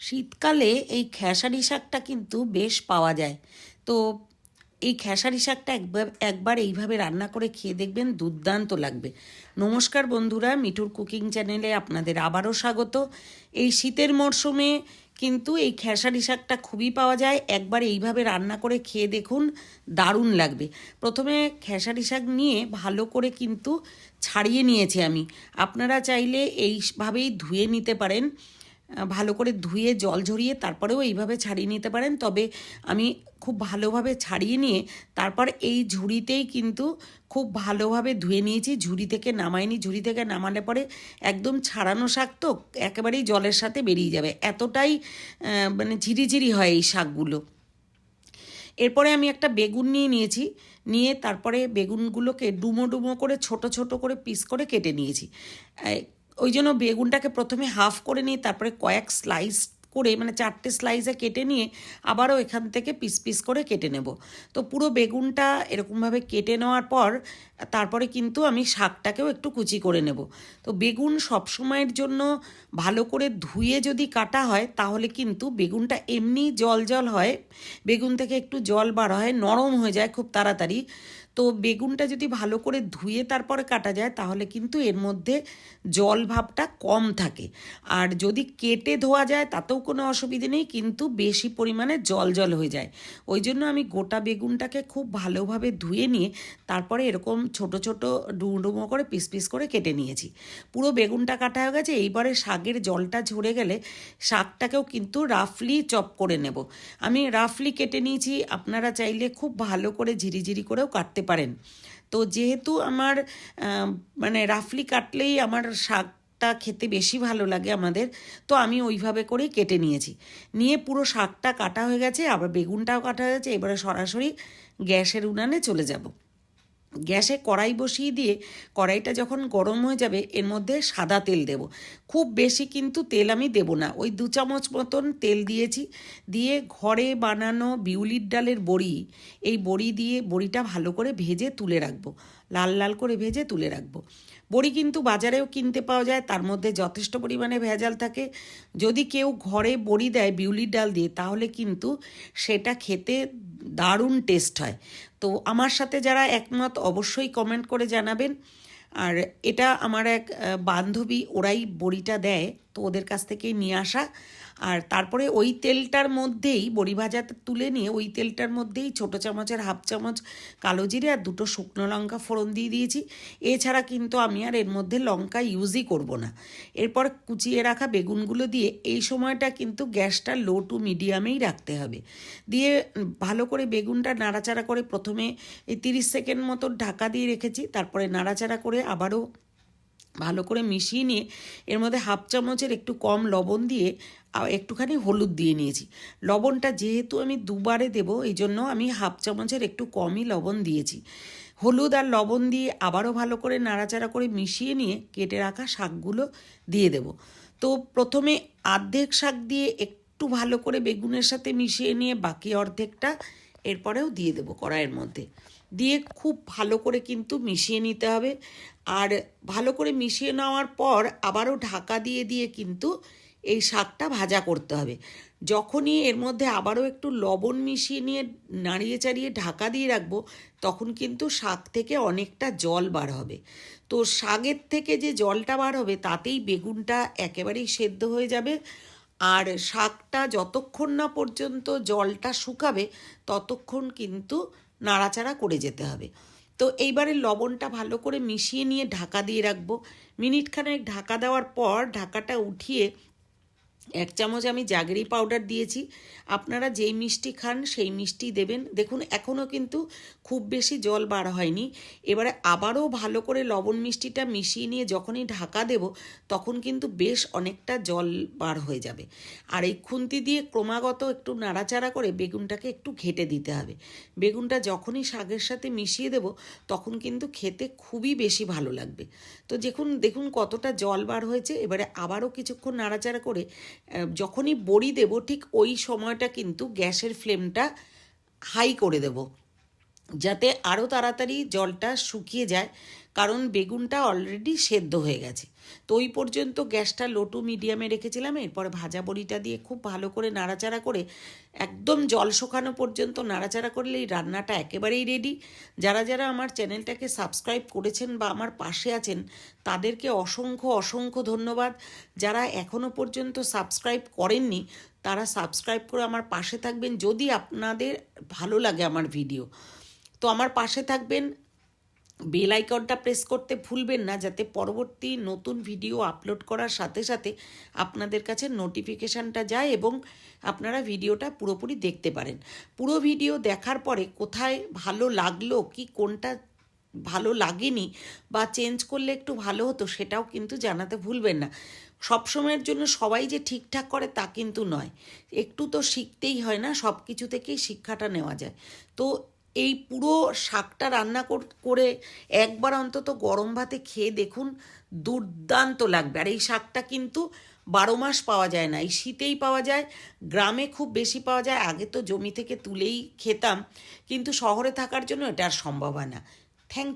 শীতকালে এই খেসারি শাকটা কিন্তু বেশ পাওয়া যায়। তো এই খেসারি শাকটা একবার একবার এইভাবে রান্না করে খেয়ে দেখবেন দুর্দান্ত লাগবে। নমস্কার বন্ধুরা, মিঠুর কুকিং চ্যানেলে আপনাদের আবারও স্বাগত। এই শীতের মরশুমে কিন্তু এই খেসারি শাকটা খুবই পাওয়া যায়। একবার এইভাবে রান্না করে খেয়ে দেখুন, দারুণ লাগবে। প্রথমে খেসারি শাক নিয়ে ভালো করে কিন্তু ছাড়িয়ে নিয়েছি আমি। আপনারা চাইলে এইভাবেই ধুয়ে নিতে পারেন। ভালো করে ধুয়ে জল ঝরিয়ে তারপরেও এইভাবে ছাড়িয়ে নিতে পারেন। তবে আমি খুব ভালোভাবে ছাড়িয়ে নিয়ে তারপর এই ঝুড়িতেই কিন্তু খুব ভালোভাবে ধুয়ে নিয়েছি। ঝুড়ি থেকে নামাইনি। ঝুড়ি থেকে নামালে পরে একদম ছাড়ানো শাক তো একেবারেই জলের সাথে বেরিয়ে যাবে। এতটাই মানে ঝিরিঝিরি হয় এই শাকগুলো। এরপরে আমি একটা বেগুন নিয়ে নিয়েছি। নিয়ে তারপরে বেগুনগুলোকে ডুমো ডুমো করে ছোট ছোট করে পিস করে কেটে নিয়েছি। ওই জন্য বেগুনটাকে প্রথমে হাফ করে নিয়ে তারপরে কয়েক স্লাইস করে মানে চারটে স্লাইসে কেটে নিয়ে আবারও এখান থেকে পিস পিস করে কেটে নেব। তো পুরো বেগুনটা এরকমভাবে কেটে নেওয়ার পর, তারপরে কিন্তু আমি শাকটাকেও একটু কুচি করে নেব। তো বেগুন সবসময়ের জন্য ভালো করে ধুয়ে যদি কাটা হয়, তাহলে কিন্তু বেগুনটা এমনি জল জল হয়, বেগুন থেকে একটু জল বার হয়, নরম হয়ে যায় খুব তাড়াতাড়ি। তো বেগুনটা যদি ভালো করে ধুয়ে তারপরে কাটা যায়, তাহলে কিন্তু এর মধ্যে জল ভাবটা কম থাকে। আর যদি কেটে ধোয়া যায়, তাতেও কোনো অসুবিধে নেই, কিন্তু বেশি পরিমাণে জল জল হয়ে যায়। ওই জন্য আমি গোটা বেগুনটাকে খুব ভালোভাবে ধুয়ে নিয়ে, তারপরে এরকম ছোট ছোট ডুমো করে পিস পিস করে কেটে নিয়েছি। পুরো বেগুনটা কাটা হয়ে গেছে, এইবারে শাকের জলটা ঝরে গেলে শাকটাকেও কিন্তু রাফলি চপ করে নেব। আমি রাফলি কেটে নিয়েছি, আপনারা চাইলে খুব ভালো করে ঝিরিঝিরি করেও কাটতে পারেন। তো যেহেতু আমার মানে রাফলি কাটলেই আমার শাকটা খেতে বেশি ভালো লাগে আমাদের, তো আমি ওইভাবে করেই কেটে নিয়েছি। নিয়ে পুরো শাকটা কাটা হয়ে গেছে, আবার বেগুনটাও কাটা হয়ে গেছে, এবারে সরাসরি গ্যাসের উনানে চলে যাব। গ্যাসে কড়াই বসিয়ে দিয়ে কড়াইটা যখন গরম হয়ে যাবে, এর মধ্যে সাদা তেল দেব। খুব বেশি কিন্তু তেল আমি দেব না। ওই দু চামচ মতন তেল দিয়েছি। দিয়ে ঘরে বানানো বিউলির ডালের বড়ি, এই বড়ি দিয়ে বড়িটা ভালো করে ভেজে তুলে রাখব। লাল লাল করে ভেজে তুলে রাখব। বড়ি কিন্তু বাজারেও কিনতে পাওয়া যায়, তার মধ্যে যথেষ্ট পরিমাণে ভেজাল থাকে। যদি কেউ ঘরে বড়ি দেয় বিউলির ডাল দিয়ে, তাহলে কিন্তু সেটা খেতে দারুণ টেস্ট হয়। তো আমার সাথে যারা একমত অবশ্যই কমেন্ট করে জানাবেন। আর এটা আমার এক বান্ধবী ওরাই বড়িটা দেয়। তো ওদের কাছ থেকেই নিয়ে আসা। আর তারপরে ওই তেলটার মধ্যেই বড়ি ভাজা তুলে নিয়ে ওই তেলটার মধ্যেই ছোটো চামচের হাফ চামচ কালো জিরে আর দুটো শুকনো লঙ্কা ফোড়ন দিয়ে দিয়েছি। এছাড়া কিন্তু আমি আর এর মধ্যে লঙ্কা ইউজই করব না। এরপর কুচিয়ে রাখা বেগুনগুলো দিয়ে এই সময়টা কিন্তু গ্যাসটা লো টু মিডিয়ামেই রাখতে হবে। দিয়ে ভালো করে বেগুনটা নাড়াচাড়া করে প্রথমে এই তিরিশ সেকেন্ড মতো ঢাকা দিয়ে রেখেছি। তারপরে নাড়াচাড়া করে আবারও ভালো করে মিশিয়ে নিয়ে এর মধ্যে হাফ চামচের একটু কম লবণ দিয়ে একটুখানি হলুদ দিয়ে নিয়েছি। লবণটা যেহেতু আমি দুবারে দেব, এই জন্য আমি হাফ চামচের একটু কমই লবণ দিয়েছি। হলুদ আর লবণ দিয়ে আবারও ভালো করে নাড়াচাড়া করে মিশিয়ে নিয়ে কেটে রাখা শাকগুলো দিয়ে দেব। তো প্রথমে আর্ধেক শাক দিয়ে একটু ভালো করে বেগুনের সাথে মিশিয়ে নিয়ে বাকি অর্ধেকটা এরপরেও দিয়ে দেবো কড়াইয়ের মধ্যে। দিয়ে খুব ভালো করে কিন্তু মিশিয়ে নিতে হবে। আর ভালো করে মিশিয়ে নেওয়ার পর আবারও ঢাকা দিয়ে দিয়ে কিন্তু এই শাকটা ভাজা করতে হবে। যখনই এর মধ্যে আবারও একটু লবণ মিশিয়ে নিয়ে নাড়িয়ে চাড়িয়ে ঢাকা দিয়ে রাখব, তখন কিন্তু শাক থেকে অনেকটা জল বার হবে। তো শাকের থেকে যে জলটা বার হবে, তাতেই বেগুনটা একেবারেই সেদ্ধ হয়ে যাবে। আর শাকটা যতক্ষণ না পর্যন্ত জলটা শুকাবে, ততক্ষণ কিন্তু নাড়াচাড়া করে যেতে হবে। তো এইবারে লবণটা ভালো করে মিশিয়ে নিয়ে ঢাকা দিয়ে রাখব। মিনিটখানেক ঢাকা দেওয়ার পর ঢাকাটা উঠিয়ে এক চামচ আমি জাগরি পাউডার দিয়েছি। আপনারা যেই মিষ্টি খান, সেই মিষ্টি দেবেন। দেখুন এখনও কিন্তু খুব বেশি জল বার হয়নি। এবারে আবারও ভালো করে লবণ মিষ্টিটা মিশিয়ে নিয়ে যখনই ঢাকা দেব, তখন কিন্তু বেশ অনেকটা জল বার হয়ে যাবে। আর এই খুন্তি দিয়ে ক্রমাগত একটু নাড়াচাড়া করে বেগুনটাকে একটু ঘেটে দিতে হবে। বেগুনটা যখনই শাকের সাথে মিশিয়ে দেব, তখন কিন্তু খেতে খুবই বেশি ভালো লাগবে। তো দেখুন দেখুন কতটা জল বার হয়েছে। এবারে আবারও কিছুক্ষণ নাড়াচাড়া করে যখনই বড়ি দেব ঠিক ওই সময়টা কিন্তু গ্যাসের ফ্লেমটা হাই করে দেব। যাতে আরও তাড়াতাড়ি জলটা শুকিয়ে যায়, কারণ বেগুনটা অলরেডি সেদ্ধ হয়ে গেছে। তো ওই পর্যন্ত গ্যাসটা লো টু মিডিয়ামে রেখেছিলাম, এরপরে ভাজা বড়িটা দিয়ে খুব ভালো করে নাড়াচাড়া করে, একদম জল শোকানো পর্যন্ত নাড়াচাড়া করলেই রান্নাটা একেবারেই রেডি যারা যারা আমার চ্যানেলটাকে সাবস্ক্রাইব করেছেন বা আমার পাশে আছেন, তাদেরকে অসংখ্য অসংখ্য ধন্যবাদ। যারা এখনও পর্যন্ত সাবস্ক্রাইব করেননি, তারা সাবস্ক্রাইব করে আমার পাশে থাকবেন। যদি আপনাদের ভালো লাগে আমার ভিডিও তো আমার পাশে থাকবেন। বেল আইকনটা প্রেস করতে ভুলবেন না যাতে পরবর্তী নতুন ভিডিও আপলোড করার সাথে সাথে আপনাদের কাছে নোটিফিকেশানটা যায় এবং আপনারা ভিডিওটা পুরোপুরি দেখতে পারেন। পুরো ভিডিও দেখার পরে কোথায় ভালো লাগল, কি কোনটা ভালো লাগেনি বা চেঞ্জ করলে একটু ভালো হতো সেটাও কিন্তু জানাতে ভুলবেন না। সবসময়ের জন্য সবাই যে ঠিকঠাক করে তা কিন্তু নয়। একটু তো শিখতেই হয় না সব কিছু থেকেই শিক্ষাটা নেওয়া যায়। তো এই পুরো শাকটা রান্না কর- একবার অন্তত গরম ভাতে খেয়ে দেখুন দুর্দান্ত লাগবে। আর এই শাকটা কিন্তু বারো মাস পাওয়া যায় না, এই শীতেই পাওয়া যায়, গ্রামে খুব বেশি পাওয়া যায়, আগে তো জমি থেকে তুলেই খেতাম, কিন্তু শহরে থাকার জন্য এটা আর সম্ভব হয় না। থ্যাংক